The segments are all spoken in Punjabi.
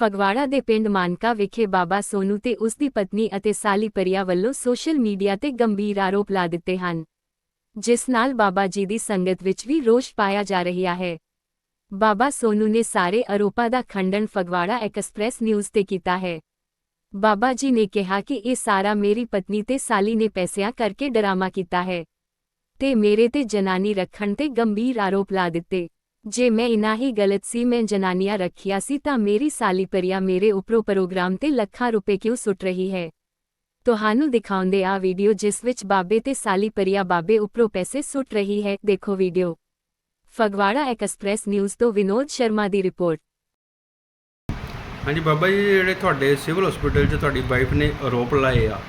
ਫਗਵਾੜਾ ਦੇ ਪਿੰਡ ਮਾਨਕਾ ਵਿਖੇ ਬਾਬਾ ਸੋਨੂ ਤੇ ਉਸ ਦੀ ਪਤਨੀ ਅਤੇ ਸਾਲੀ ਪਰਿਆ ਵੱਲੋਂ ਸੋਸ਼ਲ ਮੀਡੀਆ ਤੇ ਗੰਭੀਰ ਆਰੋਪ ਲਾ ਦਿੱਤੇ ਹਨ, ਜਿਸ ਨਾਲ ਬਾਬਾ ਜੀ ਦੀ ਸੰਗਤ ਵਿੱਚ ਵੀ ਰੋਸ਼ ਪਾਇਆ ਜਾ ਰਿਹਾ ਹੈ। ਬਾਬਾ ਸੋਨੂ ਨੇ ਸਾਰੇ ਆਰੋਪਾਂ ਦਾ ਖੰਡਨ ਫਗਵਾੜਾ ਐਕਸਪ੍ਰੈਸ ਨਿਊਜ਼ ਤੇ ਕੀਤਾ ਹੈ। ਬਾਬਾ ਜੀ ਨੇ ਕਿਹਾ ਕਿ ਇਹ ਸਾਰਾ ਮੇਰੀ ਪਤਨੀ ਤੇ ਸਾਲੀ ਨੇ ਪੈਸਿਆਂ ਕਰਕੇ ਡਰਾਮਾ ਕੀਤਾ ਹੈ ਤੇ ਮੇਰੇ ਤੇ ਜਨਾਨੀ ਰੱਖਣ ਤੇ ਗੰਭੀਰ ਆਰੋਪ ਲਾ ਦਿੱਤੇ। ਜੇ ਮੈਂ ਇਨਾ ਹੀ ਗਲਤ ਸੀ ਮੈਂ ਜਨਾਨੀਆਂ ਰੱਖਿਆ ਸੀ ਤਾਂ ਮੇਰੀ ਸਾਲੀ ਪਰਿਆ ਮੇਰੇ ਉੱਪਰੋਂ ਪ੍ਰੋਗਰਾਮ ਤੇ ਲੱਖਾਂ ਰੁਪਏ ਕਿਉਂ ਸੁੱਟ ਰਹੀ ਹੈ? ਤੁਹਾਨੂੰ ਦਿਖਾਉਂਦੇ ਆ ਵੀਡੀਓ ਜਿਸ ਵਿੱਚ ਬਾਬੇ ਤੇ ਸਾਲੀ ਪਰਿਆ ਬਾਬੇ ਉੱਪਰੋਂ ਪੈਸੇ ਸੁੱਟ ਰਹੀ ਹੈ। ਦੇਖੋ ਵੀਡੀਓ। ਫਗਵਾੜਾ ਐਕਸਪ੍ਰੈਸ ਨਿਊਜ਼ ਤੋਂ ਵਿਨੋਦ ਸ਼ਰਮਾ ਦੀ ਰਿਪੋਰਟ। ਹਾਂਜੀ ਬਾਬਾ ਜੀ ਜਿਹੜੇ ਤੁਹਾਡੇ ਸਿਵਲ ਹਸਪੀਟਲ 'ਚ ਤੁਹਾਡੀ ਵਾਈਫ ਨੇ ਆਰੋਪ ਲਾਏ ਆ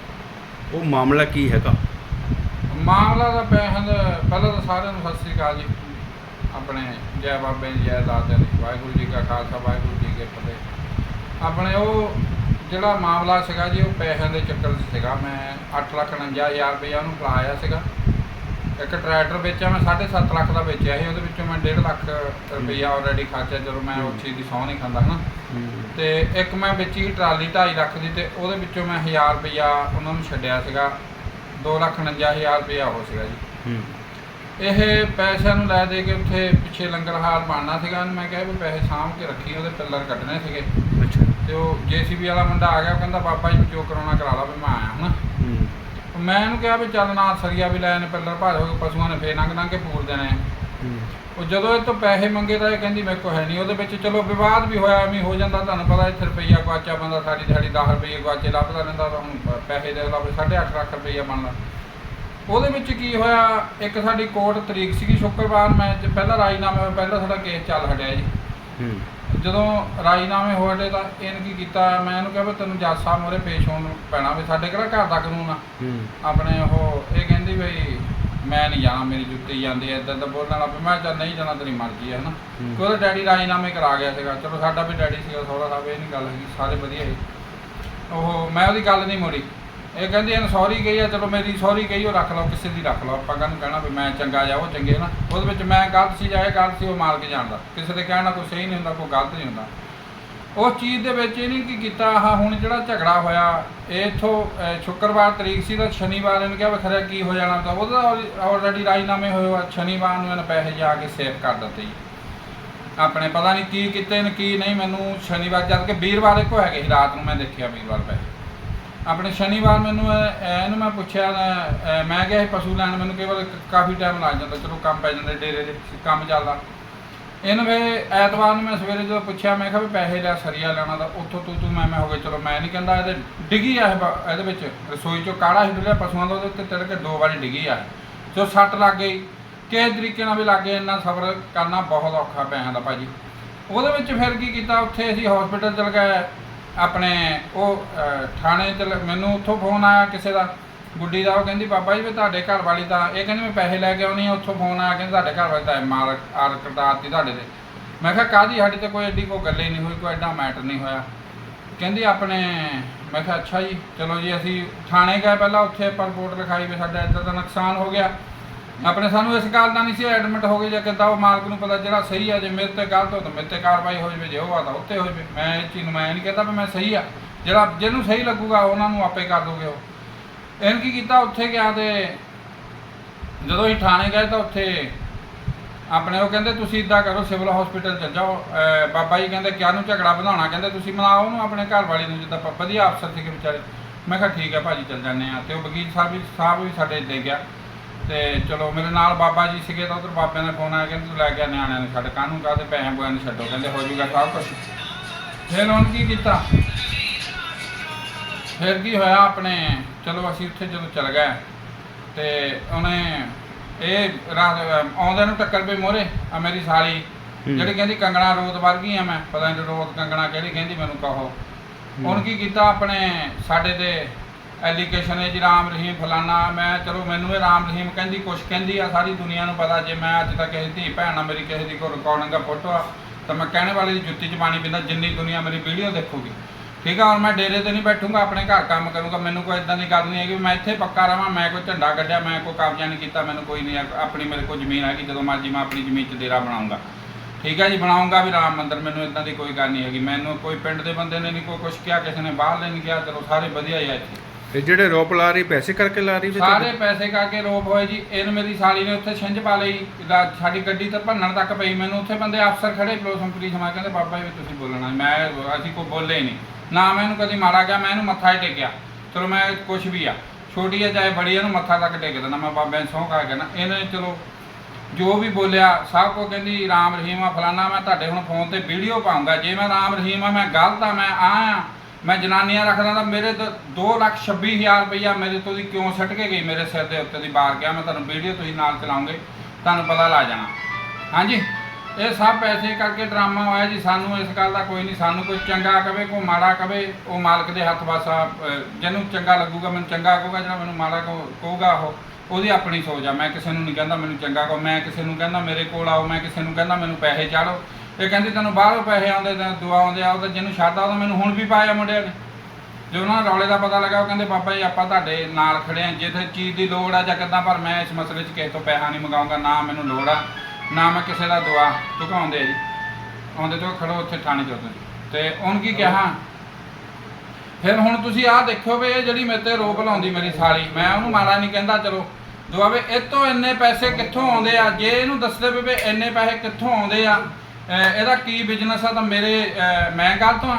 ਉਹ ਮਾਮਲਾ ਕੀ ਹੈਗਾ? ਮਾਮਲਾ ਦਾ ਪਹਿਲਾਂ ਤਾਂ ਸਾਰਿਆਂ ਨੂੰ ਸਤਿ ਸ੍ਰੀ ਅਕਾਲ ਜੀ। ਆਪਣੇ ਜੈ ਬਾਬੇ ਜੀ ਦਾਤੇ ਜੀ ਵਾਹਿਗੁਰੂ ਜੀ ਕਾ ਖਾਲਸਾ ਵਾਹਿਗੁਰੂ ਜੀ ਕੀ ਫਤਿਹ। ਆਪਣੇ ਉਹ ਜਿਹੜਾ ਮਾਮਲਾ ਸੀਗਾ ਜੀ ਉਹ ਪੈਸਿਆਂ ਦੇ ਚੱਕਰ ਸੀਗਾ। ਮੈਂ 8,49,000 ਰੁਪਏ ਉਹਨੂੰ ਫੜਾਇਆ ਸੀਗਾ। ਇੱਕ ਟਰੈਕਟਰ ਵੇਚਿਆ ਮੈਂ 7.5 ਲੱਖ ਦਾ ਵੇਚਿਆ ਸੀ। ਉਹਦੇ ਵਿੱਚੋਂ ਮੈਂ 1.5 ਲੱਖ ਰੁਪਈਆ ਆਲਰੇਡੀ ਖਰਚਿਆ ਜਦੋਂ ਮੈਂ ਉਸ ਚੀਜ਼ ਦੀ ਸਹੁੰ ਨਹੀਂ ਖਾਂਦਾ ਹਨਾ? ਤੇ ਇੱਕ ਮੈਂ ਵੇਚੀ ਸੀ ਟਰਾਲੀ 2.5 ਲੱਖ ਦੀ ਤੇ ਉਹਦੇ ਵਿੱਚੋਂ ਮੈਂ 1000 ਰੁਪਈਆ ਉਹਨਾਂ ਨੂੰ ਛੱਡਿਆ ਸੀਗਾ। 2,49,000 ਰੁਪਈਆ ਉਹ ਸੀਗਾ ਜੀ। ਇਹ ਪੈਸਿਆਂ ਨੂੰ ਲੈ ਦੇ ਕੇ ਉੱਥੇ ਪਿੱਛੇ ਲੰਗਰ ਹਾਲ ਬਣਨਾ ਸੀਗਾ ਮੈਂ ਕਿਹਾ ਵੀ ਪੈਸੇ ਸਾਂਭ ਕੇ ਰੱਖੀ ਉਹਦੇ ਪਿੱਲਰ ਕੱਢਣੇ ਸੀਗੇ। ਅੱਛਾ। ਤੇ ਉਹ ਜੀਸੀਬੀ ਵਾਲਾ ਮੁੰਡਾ ਆ ਗਿਆ ਉਹ ਕਹਿੰਦਾ ਬਾਬਾ ਜੀ ਜੋ ਕਰਾਉਣਾ ਕਰਾ ਲਾ ਵੀ ਮੈਂ ਆਇਆ ਹਨਾ ਹੂੰ। ਮੈਂ ਇਹਨੂੰ ਕਿਹਾ ਵੀ ਚੱਲ ਨਾਲ ਸਰੀਆ ਵੀ ਲੈ ਨੇ ਪਿੱਲਰ ਭਾਰ ਹੋ ਕੇ ਪਸ਼ੂਆਂ ਨੇ ਫੇਰ ਲੰਘ ਲੰਘ ਕੇ ਪੂਰ ਦੇਣੇ। ਹੂੰ। ਉਹ ਜਦੋਂ ਇਹ ਤੋਂ ਪੈਸੇ ਮੰਗੇ ਤਾਂ ਇਹ ਕਹਿੰਦੀ ਮੇਰੇ ਕੋਲ ਹੈ ਨਹੀਂ। ਉਹਦੇ ਵਿੱਚ ਚਲੋ ਵਿਵਾਦ ਵੀ ਹੋਇਆ ਐਵੇਂ ਹੋ ਜਾਂਦਾ ਤੁਹਾਨੂੰ ਪਤਾ ਇੱਥੇ ਰੁਪਈਆ ਗਵਾਚਾ ਬੰਦਾ ਸਾਡੀ ਦਿਹਾੜੀ 10 ਰੁਪਈਏ ਗਵਾਚੇ ਲੱਭਦਾ ਰਹਿੰਦਾ ਤਾਂ ਹੁਣ ਪੈਸੇ ਦੇ ਲੱਭ 8.5 ਲੱਖ ਰੁਪਈਆ ਬਣਦਾ। ਉਹਦੇ ਵਿੱਚ ਕੀ ਹੋਇਆ ਇੱਕ ਸਾਡੀ ਕੋਰਟ ਤਰੀਕ ਸੀਗੀ ਸ਼ੁੱਕਰਵਾਰ ਮੈਂ ਜ- ਪਹਿਲਾ ਰਾਜਨਾਮੇ ਪਹਿਲਾਂ ਸਾਡਾ ਕੇਸ ਚੱਲ ਹਟਿਆ ਜੀ। ਹੂੰ। ਜਦੋਂ ਰਾਜਨਾਮੇ ਹੋਏ ਤਾਂ ਇਹਨੇ ਕੀ ਕੀਤਾ ਮੈਂ ਇਹਨੂੰ ਕਿਹਾ ਵੀ ਤੈਨੂੰ ਜੱਜ ਸਾਹਿਬ ਮੋਰੇ ਪੇਸ਼ ਹੋਣ ਨੂੰ ਪੈਣਾ ਵੀ ਸਾਡੇ ਕਿਹੜਾ ਘਰ ਦਾ ਕਾਨੂੰਨ ਆ। ਹੂੰ। ਆਪਣੇ ਉਹ ਇਹ ਕਹਿੰਦੀ ਵੀ ਮੈਂ ਨਹੀਂ ਜਾਣਾ ਮੇਰੀ ਜੁੱਤੀ ਜਾਂਦੀ ਐ ਇਦਾਂ ਦਾ ਬੋਲਣ ਪਈ। ਮੈਂ ਚੱਲ ਨਹੀਂ ਜਾਣਾ ਤੇਰੀ ਮਰਜ਼ੀ ਹੈ ਹਨਾ। ਹੂੰ। ਉਹਦਾ ਡੈਡੀ ਰਾਜੀਨਾਮੇ ਕਰਾ ਗਿਆ ਸੀਗਾ। ਚਲੋ ਸਾਡਾ ਵੀ ਡੈਡੀ ਸੀਗਾ ਸਹੁਰਾ ਸਾਹਿਬ ਇਹ ਨਹੀਂ ਗੱਲ ਹੈਗੀ ਸਾਰੇ ਵਧੀਆ ਸੀ ਉਹ ਮੈਂ ਉਹਦੀ ਗੱਲ ਨਹੀਂ ਮੋੜੀ। ਇਹ ਕਹਿੰਦੀ ਇਹਨੂੰ ਸੌਰੀ ਗਈ ਆ, ਚਲੋ ਮੇਰੀ ਸੌਰੀ ਕਹੀ, ਉਹ ਰੱਖ ਲਓ ਕਿਸੇ ਦੀ ਰੱਖ ਲਓ ਆਪਾਂ ਕਾਹਨੂੰ ਕਹਿਣਾ ਵੀ ਮੈਂ ਚੰਗਾ ਜਾ ਉਹ ਚੰਗੇ ਨਾ। ਉਹਦੇ ਵਿੱਚ ਮੈਂ ਗਲਤ ਸੀ ਜਾਂ ਇਹ ਗਲਤ ਸੀ, ਉਹ ਮਾਰ ਕੇ ਜਾਣਦਾ। ਕਿਸੇ ਦੇ ਕਹਿਣਾ ਕੋਈ ਸਹੀ ਨਹੀਂ ਹੁੰਦਾ, ਕੋਈ ਗਲਤ ਨਹੀਂ ਹੁੰਦਾ। ਉਸ ਚੀਜ਼ ਦੇ ਵਿੱਚ ਇਹ ਨਹੀਂ ਕੀ ਕੀਤਾ, ਆਹ ਹੁਣ ਜਿਹੜਾ ਝਗੜਾ ਹੋਇਆ, ਇਹ ਇਥੋਂ ਸ਼ੁੱਕਰਵਾਰ ਤਰੀਕ ਸੀ, ਤਾਂ ਸ਼ਨੀਵਾਰ ਇਹਨੂੰ ਕਿਹਾ ਵੀ ਖਰਿਆ ਕੀ ਹੋ ਜਾਣਾ ਤਾਂ ਉਹਦਾ ਆਲਰੇਡੀ ਰਾਜਨਾਮੇ ਹੋਏ ਹੋਆ ਸ਼ਨੀਵਾਰ ਨੂੰ ਇਹਨੇ ਪੈਸੇ ਜਾ ਕੇ ਸੇਵ ਕਰ ਦਿੱਤੇ ਜੀ। ਆਪਣੇ ਪਤਾ ਨਹੀਂ ਕੀ ਕੀਤੇ ਨੇ, ਕੀ ਨਹੀਂ। ਮੈਨੂੰ ਸ਼ਨੀਵਾਰ ਜਦ ਕਿ ਵੀਰਵਾਰ ਇੱਕੋ ਹੈਗੇ ਸੀ, ਰਾਤ ਨੂੰ ਮੈਂ ਦੇਖਿਆ ਵੀਰਵਾਰ ਪੈਸੇ। ਆਪਣੇ ਸ਼ਨੀਵਾਰ ਮੈਨੂੰ ਇਹ- ਇਹਨੂੰ ਮੈਂ ਪੁੱਛਿਆ ਅਹ, ਮੈਂ ਕਿਹਾ ਸੀ ਪਸ਼ੂ ਲੈਣ ਮੈਨੂੰ ਕੇਵਲ ਕਾਫੀ ਟਾਈਮ ਲੱਗ ਜਾਂਦਾ ਚਲੋ ਕੰਮ ਪੈ ਜਾਂਦਾ ਡੇਰੇ ਦੇ ਕੰਮ ਚੱਲਦਾ। ਇਹਨੂੰ ਵੇ ਐਤਵਾਰ ਨੂੰ ਮੈਂ ਸਵੇਰੇ ਜਦੋਂ ਪੁੱਛਿਆ ਮੈਂ ਕਿਹਾ ਵੀ ਪੈਸੇ ਲਿਆ ਸਰੀਆ ਲੈਣਾ ਤਾਂ ਉੱਥੋਂ ਤੂੰ ਤੂੰ ਮੈਂ ਮੈਂ ਹੋ ਗਏ ਚਲੋ ਮੈਂ ਨਹੀਂ ਕਹਿੰਦਾ ਇਹਦੇ ਡਿੱਗੀ ਆ ਇਹ ਬ- ਇਹਦੇ ਵਿੱਚ। ਰਸੋਈ ਚੋਂ ਕਾੜਾ ਸੀ ਡੁੱਲਿਆ ਪਸ਼ੂਆਂ ਦਾ ਉਹਦੇ ਉੱਤੇ ਤਿਲ ਕੇ ਦੋ ਵਾਰੀ ਡਿੱਗੀ ਆ। ਜੋ ਸੱਟ ਲੱਗ ਗਈ। ਕਿਸੇ ਤਰੀਕੇ ਨਾਲ ਵੀ ਲੱਗ ਗਏ ਇੰਨਾ ਸਬਰ ਕਰਨਾ ਬਹੁਤ ਔਖਾ ਪੈਸਿਆਂ ਦਾ ਭਾਜੀ। ਉਹਦੇ ਵਿੱਚ ਫਿਰ ਕੀ ਕੀਤਾ ਉੱਥੇ ਅਸੀਂ ਹਸਪੀਟਲ ਚਲ ਗਏ। ਆਪਣੇ ਉਹ ਅਹ, ਥਾਣੇ ਚ ਮੈਨੂੰ ਉੱਥੋਂ ਫੋਨ ਆਇਆ ਕਿਸੇ ਦਾ ਗੁੱਡੀ ਦਾ ਉਹ ਕਹਿੰਦੀ ਬਾਬਾ ਜੀ ਵੀ ਤੁਹਾਡੇ ਘਰ ਵਾਲੀ ਤਾਂ ਇਹ ਕਹਿੰਦੀ ਮੈਂ ਪੈਸੇ ਲੈ ਕੇ ਆਉਣੀ ਆ ਉੱਥੋਂ ਫੋਨ ਆਇਆ ਕਹਿੰਦੀ ਤੁਹਾਡੇ ਘਰ ਵਾਲੀ ਤਾਂ ਮਾਰ ਆਰ ਕਟਾਤੀ ਤੁਹਾਡੇ ਤੇ। ਮੈਂ ਕਿਹਾ ਕਾਦੀ ਸਾਡੀ ਤੇ ਕੋਈ ਐਡੀ ਕੋਈ ਗੱਲੇ ਨਹੀਂ ਹੋਈ ਕੋਈ ਐਡਾ ਮੈਟਰ ਨਹੀਂ ਹੋਇਆ। ਕਹਿੰਦੀ ਆਪਣੇ ਮੈਂ ਕਿਹਾ ਅੱਛਾ ਜੀ ਚਲੋ ਜੀ ਅਸੀਂ ਥਾਣੇ ਗਏ ਪਹਿਲਾਂ ਉੱਥੇ ਆਪਾਂ ਰਿਪੋਰਟ ਲਿਖਾਈ ਵੀ ਸਾਡਾ ਇੱਦਾਂ ਦਾ ਨੁਕਸਾਨ ਹੋ ਗਿਆ। ਆਪਣੇ ਸਾਨੂੰ ਇਸ ਗੱਲ ਦਾ ਨਹੀਂ ਸੀ ਐਡਮਿਟ ਹੋ ਗਏ ਜਾਂ ਕਿੱਦਾਂ, ਉਹ ਮਾਲਕ ਨੂੰ ਪਤਾ ਜਿਹੜਾ ਸਹੀ ਆ, ਜੇ ਮੇਰੇ ਤੇ ਗਲਤ ਹੋ ਤਾਂ ਮੇਰੇ ਤੇ ਕਾਰਵਾਈ ਹੋ ਜਾਵੇ, ਜੇ ਉਹ ਆ ਤਾਂ ਉੱਤੇ ਹੋ ਜਾਵੇ। ਮੈਂ ਇਹ ਚੀਜ਼ ਨੂੰ, ਮੈਂ ਨਹੀਂ ਕਹਿੰਦਾ ਵੀ ਮੈਂ ਸਹੀ ਆ। ਜਿਹੜਾ ਜਿਹਨੂੰ ਸਹੀ ਲੱਗੂਗਾ, ਉਹਨਾਂ ਨੂੰ ਆਪੇ ਕਰ ਦੋਗੇ ਉਹ। ਇਹਨ ਕੀ ਕੀਤਾ, ਉੱਥੇ ਗਿਆ ਤੇ ਜਦੋਂ ਅਸੀਂ ਥਾਣੇ ਗਏ ਤਾਂ ਉੱਥੇ ਆਪਣੇ ਉਹ ਕਹਿੰਦੇ, ਤੁਸੀਂ ਇਦਾਂ ਕਰੋ, ਸਿਵਲ ਹਸਪੀਟਲ ਚੱਲ ਜਾਓ। ਬਾਬਾ ਜੀ ਕਹਿੰਦੇ, ਕਿਆ ਨੂੰ ਝਗੜਾ ਵਧਾਉਣਾ? ਕਹਿੰਦੇ, ਤੁਸੀਂ ਮਨਾਓ ਉਹਨੂੰ ਆਪਣੇ ਘਰ ਵਾਲੀ ਨੂੰ, ਜਿੱਦਾਂ ਪ- ਵਧੀਆ ਅਫਸਰ ਸੀਗੇ ਵਿਚਾਰੇ। ਮੈਂ ਕਿਹਾ, ਠੀਕ ਹੈ ਭਾਜੀ, ਚੱਲ ਜਾਂਦੇ ਆ ਤੇ ਉਹ ਵਕੀਲ ਸਾਹਿਬ ਵੀ ਸਾਹਿਬ ਵੀ ਸਾਡੇ ਦੇ ਗਿਆ। ਤੇ ਚਲੋ ਮੇਰੇ ਨਾਲ ਬਾਬਾ ਜੀ ਸੀਗੇ ਤਾਂ ਉਧਰ ਬਾਬਿਆਂ ਦਾ ਫੋਨ ਆਇਆ ਕਹਿੰਦੇ ਤੂੰ ਲੈ ਕੇ ਆ ਨਿਆਣਿਆਂ ਨੂੰ ਛੱਡ ਕਾਹਨੂੰ ਕਾਹਦੇ ਪੈਸੇ ਬੋਆਂ ਨੂੰ ਛੱਡੋ? ਕਹਿੰਦੇ ਹੋ ਜੂਗਾ ਸਭ ਕੁਝ ਫਿਰ ਉਹਨ ਕੀ ਕੀਤਾ? ਫਿਰ ਕੀ ਹੋਇਆ ਆਪਣੇ? ਚਲੋ ਅਸੀਂ ਉੱਥੇ ਜਦੋਂ ਚਲ ਗਏ ਤੇ ਉਹਨੇ ਇਹ ਆਉਂਦੇ ਨੂੰ ਟੱਕਰ ਪਈ ਮੋਰੇ ਆ ਮੇਰੀ ਸਾਲੀ। ਜਿਹੜੀ ਕਹਿੰਦੀ ਕੰਗਣਾ ਰੋਤ ਵਰਗੀ ਆ ਮੈਂ ਪਤਾ ਨਹੀਂ ਰੋਤ ਕੰਗਣਾ ਕਿਹੜੀ ਕਹਿੰਦੀ ਮੈਨੂੰ ਕਹੋ। ਹੁਣ ਕੀ ਕੀਤਾ ਆਪਣੇ ਸਾਡੇ ਤੇ ਐਲੀਗੇਸ਼ਨ ਹੈ ਜੀ, ਰਾਮ ਰਹੀਮ ਫਲਾਨਾ। ਮੈਂ, ਚਲੋ, ਮੈਨੂੰ ਇਹ ਰਾਮ ਰਹੀਮ ਕਹਿੰਦੀ, ਕੁਛ ਕਹਿੰਦੀ ਆ, ਸਾਰੀ ਦੁਨੀਆ ਨੂੰ ਪਤਾ। ਜੇ ਮੈਂ ਅੱਜ ਤੱਕ ਕਿਸੇ ਦੀ ਭੈਣ ਆ, ਮੇਰੀ ਕਿਸੇ ਦੀ ਕੋਈ ਰਿਕਾਰਡਿੰਗ ਆ ਫੋਟੋ ਆ, ਤਾਂ ਮੈਂ ਕਹਿਣੇ ਵਾਲੇ ਦੀ ਜੁੱਤੀ 'ਚ ਪਾਣੀ ਪੀਂਦਾ, ਜਿੰਨੀ ਦੁਨੀਆ ਮੇਰੀ ਵੀਡੀਓ ਦੇਖੂਗੀ। ਠੀਕ ਆ ਹੁਣ ਮੈਂ ਡੇਰੇ ਤੇ ਨਹੀਂ ਬੈਠੂੰਗਾ, ਆਪਣੇ ਘਰ ਕੰਮ ਕਰੂੰਗਾ। ਮੈਨੂੰ ਕੋਈ ਇਦਾਂ ਦੀ ਗੱਲ ਨਹੀਂ ਹੈਗੀ ਵੀ ਮੈਂ ਇੱਥੇ ਪੱਕਾ ਰਵਾਂ, ਮੈਂ ਕੋਈ ਝੰਡਾ ਕੱਢਿਆ, ਮੈਂ ਕੋਈ ਕਬਜ਼ਾ ਨਹੀਂ ਕੀਤਾ, ਮੈਨੂੰ ਕੋਈ ਨਹੀਂ ਆਪਣੀ ਮੇਰੇ ਕੋਲ ਜ਼ਮੀਨ ਹੈਗੀ, ਜਦੋਂ ਮਰਜ਼ੀ ਮੈਂ ਆਪਣੀ ਜ਼ਮੀਨ 'ਚ ਡੇਰਾ ਬਣਾਉਂਗਾ। ਠੀਕ ਹੈ ਜੀ, ਬਣਾਉਂਗਾ ਵੀ ਰਾਮ ਮੰਦਿਰ, ਮੈਨੂੰ ਇਦਾਂ ਦੀ ਕੋਈ ਗੱਲ ਨਹੀਂ ਹੈਗੀ। ਮੈਨੂੰ ਕੋਈ ਪਿੰਡ ਦੇ ਬੰਦੇ ਨੇ ਨਹੀਂ ਕੋਈ ਕੁਛ ਕਿਹਾ, ਕਿਸੇ ਨੇ ਬਾਹਰ ਨਹੀਂ ਕਿਹਾ ਚਲੋ, ਸਾਰੇ ਵਧੀਆ ਹੀ ਆ ਇੱਥੇ। ਤੇ ਜਿਹੜੇ ਆਰੋਪ ਲਾ ਰਹੀ, ਪੈਸੇ ਕਰਕੇ ਲਾ ਰਹੀ ਵੀ ਸਾਰੇ ਪੈਸੇ ਕਰਕੇ ਰੋਪ ਹੋਏ ਜੀ। ਇਹਨ ਮੇਰੀ ਸਾਲੀ ਨੇ ਉੱਥੇ ਛਿੰਝ ਪਾ ਲਈ। ਲਾ- ਸਾਡੀ ਗੱਡੀ ਤਾਂ ਭੰਨਣ ਤੱਕ ਪਈ। ਮੈਨੂੰ ਉੱਥੇ ਬੰਦੇ ਅਫਸਰ ਖੜੇ ਪਲੋਸਮ ਪੁਲਿਸ ਮਾ ਕਹਿੰਦੇ, ਬਾਬਾ ਜੀ, ਤੁਸੀਂ ਬੋਲਣਾ ਮੈਂ, ਅਸੀਂ ਕੋਈ ਬੋਲੇ ਹੀ ਨਹੀਂ। ਨਾ ਮੈਂ ਇਹਨੂੰ ਕਦੀ ਮਾਰਾ ਗਿਆ ਮੈਂ ਇਹਨੂੰ ਮੱਥਾ ਹੀ ਟੇਕਿਆ। ਚਲੋ ਮੈਂ ਕੁਛ ਵੀ ਆ। ਛੋਟੀ ਆ, ਚਾਹੇ ਬੜੀ ਇਹਨੂੰ ਮੱਥਾ ਤੱਕ ਟੇਕ ਦਿੰਦਾ। ਮੈਂ ਬਾਬੇ ਨੂੰ ਸਹੁੰ ਖਾ ਕਹਿੰਦਾ ਇਹਨੇ ਚਲੋ ਜੋ ਵੀ ਬੋਲਿਆ, ਸਭ ਕੋ ਕਹਿੰਦੀ, ਰਾਮ ਰਹੀਮ ਆ, ਫਲਾਨਾ, ਮੈਂ ਤੁਹਾਡੇ ਹੁਣ ਫੋਨ ਤੇ ਵੀਡੀਓ ਪਾਉਂਗਾ। ਜੇ ਮੈਂ ਰਾਮ ਰਹੀਮ ਆ, ਮੈਂ ਗਲਤ ਆ, ਮੈਂ ਆ ਆ। ਮੈਂ ਜਨਾਨੀਆਂ ਰੱਖਦਾ ਤਾਂ ਮੇਰੇ ਤੋਂ 2 ਲੱਖ 26 ਹਜ਼ਾਰ ਰੁਪਈਆ ਮੇਰੇ ਤੋਂ ਦੀ ਕਿਉਂ ਸੱਟ ਕੇ ਗਈ ਮੇਰੇ ਸਿਰ ਦੇ ਉੱਤੇ ਦੀ ਬਾਹਰ ਗਿਆ, ਮੈਂ ਤੁਹਾਨੂੰ ਵੀਡੀਓ ਤੁਸੀਂ ਨਾਲ ਚਲਾਉਂਗੇ, ਤੁਹਾਨੂੰ ਪਤਾ ਲੱਗ ਜਾਣਾ। ਹਾਂਜੀ? ਇਹ ਸਭ ਪੈਸੇ ਕਰਕੇ ਡਰਾਮਾ ਹੋਇਆ ਜੀ, ਸਾਨੂੰ ਇਸ ਗੱਲ ਦਾ ਕੋਈ ਨਹੀਂ, ਸਾਨੂੰ ਕੋਈ ਚੰਗਾ ਕਵੇ, ਕੋਈ ਮਾੜਾ ਕਵੇ, ਉਹ ਮਾਲਕ ਦੇ ਹੱਥ ਵਾਸਾ ਜਿਹਨੂੰ ਚੰਗਾ ਲੱਗੂਗਾ, ਮੈਨੂੰ ਚੰਗਾ ਕਹੂਗਾ ਜਿਹੜਾ ਮੈਨੂੰ ਮਾੜਾ ਕਹੂ- ਕਹੂਗਾ ਉਹ, ਉਹਦੀ ਆਪਣੀ ਸੋਚ ਆ। ਮੈਂ ਕਿਸੇ ਨੂੰ ਨਹੀਂ ਕਹਿੰਦਾ ਮੈਨੂੰ ਚੰਗਾ ਕਹੋ, ਮੈਂ ਕਿਸੇ ਨੂੰ ਕਹਿੰਦਾ ਮੇਰੇ ਕੋਲ ਆਓ, ਮੈਂ ਕਿਸੇ ਨੂੰ ਕਹਿੰਦਾ ਮੈਨੂੰ ਪੈਸੇ ਚਾੜੋ। ਤੇ ਕਹਿੰਦੀ ਤੈਨੂੰ ਬਾਹਰੋਂ ਪੈਸੇ ਆਉਂਦੇ ਤਾਂ ਦੁਆ ਆਉਂਦੇ ਆ, ਉਹ ਤਾਂ ਜਿਹਨੂੰ ਛੱਡਦਾ, ਉਹ ਤਾਂ ਮੈਨੂੰ ਹੁਣ ਵੀ ਪਾਇਆ ਮੁੰਡਿਆਂ ਨੇ। ਜੋ ਉਹਨਾਂ ਨੂੰ ਰੌਲੇ ਦਾ ਪਤਾ ਲੱਗਾ, ਉਹ ਕਹਿੰਦੇ ਬਾਬਾ ਜੀ, ਆਪਾਂ ਤੁਹਾਡੇ ਨਾਲ ਖੜੇ ਆ ਜਿੱਥੇ ਚੀਜ਼ ਦੀ ਲੋੜ ਆ ਜਾਂ ਕਿੱਦਾਂ, ਪਰ ਮੈਂ ਇਸ ਮਸਲੇ 'ਚ ਕਿਸੇ ਤੋਂ ਪੈਸਾ ਨਹੀਂ ਮੰਗਾਉਂਗਾ ਨਾ ਮੈਨੂੰ ਲੋੜ ਆ, ਨਾ ਮੈਂ ਕਿਸੇ ਦਾ ਦੁਆ ਝੁਕਾਉਂਦੇ ਆ ਜੀ। ਆਉਂਦੇ ਤੋਂ ਖੜੋ ਉੱਥੇ ਥਾਣੇ 'ਚ ਉੱਥੇ ਤੇ ਉਹਨ ਕੀ ਕਿਹਾ? ਫਿਰ ਹੁਣ ਤੁਸੀਂ ਆਹ ਦੇਖੋ ਵੀ ਇਹ ਜਿਹੜੀ ਮੇਰੇ ਤੇ ਰੋਪ ਲਾਉਂਦੀ ਮੇਰੀ ਸਾਲੀ, ਮੈਂ ਉਹਨੂੰ ਮਾੜਾ ਨਹੀਂ ਕਹਿੰਦਾ, ਚਲੋ। ਦੁਆਵੇ ਇਹ ਤੋਂ ਇੰਨੇ ਪੈਸੇ ਕਿੱਥੋਂ ਆਉਂਦੇ ਆ? ਜੇ ਇਹਨੂੰ ਦੱਸਦੇ ਵੀ ਇੰਨੇ ਪੈਸੇ ਕਿੱਥੋਂ ਆਉਂਦੇ ਆ ਇਹਦਾ ਕੀ ਬਿਜ਼ਨਸ ਆ ਤਾਂ ਮੇਰੇ ਮੈਂ ਗਲਤ ਹਾਂ?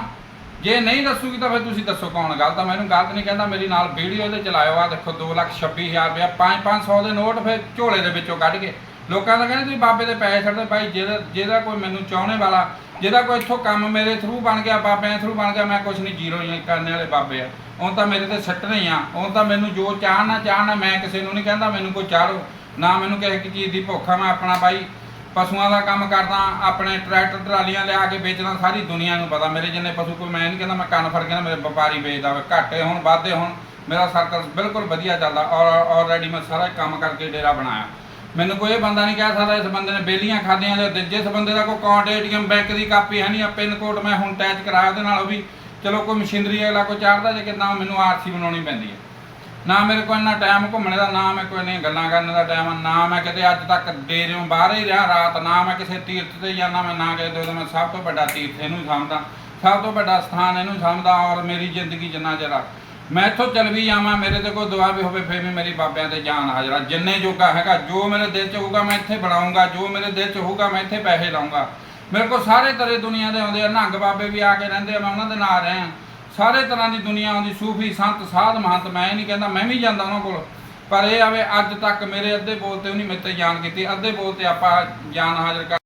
ਜੇ ਨਹੀਂ ਦੱਸੂਗੀ ਤਾਂ ਫਿਰ ਤੁਸੀਂ ਦੱਸੋ ਕੌਣ ਗਲਤ ਆ? ਮੈਨੂੰ ਗਲਤ ਨਹੀਂ ਕਹਿੰਦਾ, ਮੇਰੀ ਨਾਲ ਵੀਡੀਓ ਇਹਦੇ ਚਲਾਇਓ ਆ। ਦੇਖੋ 226000 ਰੁਪਇਆ 5-500 ਦੇ ਨੋਟ ਫਿਰ ਝੋਲੇ ਦੇ ਵਿੱਚੋਂ ਕੱਢ ਕੇ। ਲੋਕਾਂ ਦਾ ਕਹਿੰਦੇ ਤੁਸੀਂ ਬਾਬੇ ਦੇ ਪੈਸੇ ਛੱਡਦੇ, ਭਾਈ ਜਿਹਦਾ ਜਿਹਦਾ ਕੋਈ ਮੈਨੂੰ ਚਾਹਣੇ ਵਾਲਾ, ਜਿਹਦਾ ਕੋਈ ਇੱਥੋਂ ਕੰਮ ਮੇਰੇ ਥਰੂ ਬਣ ਗਿਆ, ਬਾਬਿਆਂ ਥਰੂ ਬਣ ਗਿਆ, ਮੈਂ ਕੁਝ ਨਹੀਂ ਜ਼ੀਰੋ ਹੀ ਕਰਨੇ ਵਾਲੇ ਬਾਬੇ ਆ। ਉਹ ਤਾਂ ਮੇਰੇ ਤੇ ਸੱਟਣੇ ਆ। ਉਹ ਤਾਂ ਮੈਨੂੰ ਜੋ ਚਾਹਣਾ ਚਾਹਣਾ, ਮੈਂ ਕਿਸੇ ਨੂੰ ਨਹੀਂ ਕਹਿੰਦਾ, ਮੈਨੂੰ ਕੋਈ ਚਾੜੋ। ਨਾ ਮੈਨੂੰ ਕਿਸੇ ਚੀਜ਼ ਦੀ ਭੁੱਖ ਆ, ਮੈਂ ਆਪਣਾ ਭਾਈ ਪਸ਼ੂਆਂ ਦਾ ਕੰਮ ਕਰਦਾ, ਆਪਣੇ ਟਰੈਕਟਰ ਟਰਾਲੀਆਂ ਲਿਆ ਕੇ ਵੇਚਦਾ, ਸਾਰੀ ਦੁਨੀਆ ਨੂੰ ਪਤਾ। ਮੇਰੇ ਜਿੰਨੇ ਪਸ਼ੂ ਕੋਈ ਮੈਂ ਨਹੀਂ ਕਹਿੰਦਾ ਮੈਂ ਕੰਨ ਫੜ ਕੇ ਨਾ ਮੇਰੇ ਵਪਾਰੀ ਵੇਚਦਾ ਵਾ, ਘਾਟੇ ਹੋਣ, ਵਾਧੇ ਹੋਣ। ਮੇਰਾ ਸਰਕਲ ਬਿਲਕੁਲ ਵਧੀਆ ਚੱਲਦਾ। ਔਰ ਆਲਰੇਡੀ ਮੈਂ ਸਾਰਾ ਕੰਮ ਕਰਕੇ ਡੇਰਾ ਬਣਾਇਆ। ਮੈਨੂੰ ਕੋਈ ਇਹ ਬੰਦਾ ਨਹੀਂ ਕਹਿ ਸਕਦਾ ਇਸ ਬੰਦੇ ਨੇ ਬੇਲੀਆਂ ਖਾਧੀਆਂ ਜਾਂ ਜਿਸ ਬੰਦੇ ਦਾ ਕੋਈ ਅਕਾਊਂਟ ਏਟੀਐਮ ਬੈਂਕ ਦੀ ਕਾਪੀ ਹੈ ਨਹੀਂ, ਆ ਪਿੰਨ ਕੋਡ ਮੈਂ ਹੁਣ ਅਟੈਚ ਕਰਾਇਆ ਉਹਦੇ ਨਾਲ ਉਹ ਵੀ। ਚਲੋ ਕੋਈ ਮਸ਼ੀਨਰੀ ਅਗਲਾ ਕੋਈ ਚਾੜਦਾ ਜੇ ਕਿਦਾਂ ਮੈਨੂੰ ਆਰਸੀ ਬਣਾਉਣੀ ਪੈਂਦੀ ਹੈ। ਨਾ ਮੇਰੇ ਕੋਲ ਇੰਨਾ ਟਾਈਮ ਘੁੰਮਣ ਦਾ, ਨਾ ਮੈਂ ਕੋਈ ਨਹੀਂ ਗੱਲਾਂ ਕਰਨ ਦਾ ਟਾਈਮ ਨਾ ਮੈਂ ਕਿਤੇ ਅੱਜ ਤੱਕ ਡੇਰਿਓਂ ਬਾਹਰ ਹੀ ਰਿਹਾ ਰਾਤ, ਨਾ ਮੈਂ ਕਿਸੇ ਤੀਰਥ ਤੇ ਜਾਣਾ ਮੈਂ ਨਾ ਕਿਤੇ ਮੈਂ ਸਭ ਤੋਂ ਵੱਡਾ ਤੀਰਥ ਇਹਨੂੰ ਹੀ ਸਮਝਦਾ, ਸਭ ਤੋਂ ਵੱਡਾ ਸਥਾਨ ਇਹਨੂੰ ਹੀ ਸਮਝਦਾ ਔਰ ਮੇਰੀ ਜ਼ਿੰਦਗੀ ਜਿੰਨਾ ਚਿਰ ਮੈਂ ਇੱਥੋਂ ਚੱਲ ਵੀ ਜਾਵਾਂ ਮੇਰੇ ਤੇ ਕੋਈ ਦੁਆ ਵੀ ਹੋਵੇ, ਫੇਰ ਵੀ ਮੇਰੀ ਬਾਬਿਆਂ ਤੇ ਜਾਨ ਹਾਜ਼ਰਾ ਜਿੰਨੇ ਜੋਗਾ ਹੈਗਾ, ਜੋ ਮੇਰੇ ਦਿਲ 'ਚ ਹੋਊਗਾ, ਮੈਂ ਇੱਥੇ ਬਣਾਉਂਗਾ, ਜੋ ਮੇਰੇ ਦਿਲ 'ਚ ਹੋਊਗਾ, ਮੈਂ ਇੱਥੇ ਪੈਸੇ ਲਾਉਂਗਾ। ਮੇਰੇ ਕੋਲ ਸਾਰੇ ਤਰ੍ਹਾਂ ਦੁਨੀਆ ਦੇ ਆਉਂਦੇ ਆ, ਨੰਗ ਬਾਬੇ ਵੀ ਆ ਕੇ ਰਹਿੰਦੇ ਆ, ਮੈਂ ਉਹਨਾਂ ਦੇ ਨਾਲ ਰਿਹਾ ਸਾਰੇ ਤਰ੍ਹਾਂ ਦੀ ਦੁਨੀਆ ਆਉਂਦੀ, ਸੂਫੀ ਸੰਤ, ਸਾਧ ਮਹੰਤ, ਮੈਂ ਇਹ ਨਹੀਂ ਕਹਿੰਦਾ, ਮੈਂ ਵੀ ਜਾਂਦਾ ਉਹਨਾਂ ਕੋਲ। ਪਰ ਇਹ ਆਵੇ, ਅੱਜ ਤੱਕ ਮੇਰੇ ਅੱਧੇ ਬੋਲ ਤੇ ਉਹਨੇ ਮੇਰੇ ਤੇ ਜਾਨ ਕੀਤੀ, ਅੱਧੇ ਬੋਲ ਤੇ ਆਪਾਂ ਜਾਨ ਹਾਜ਼ਰ ਕਰ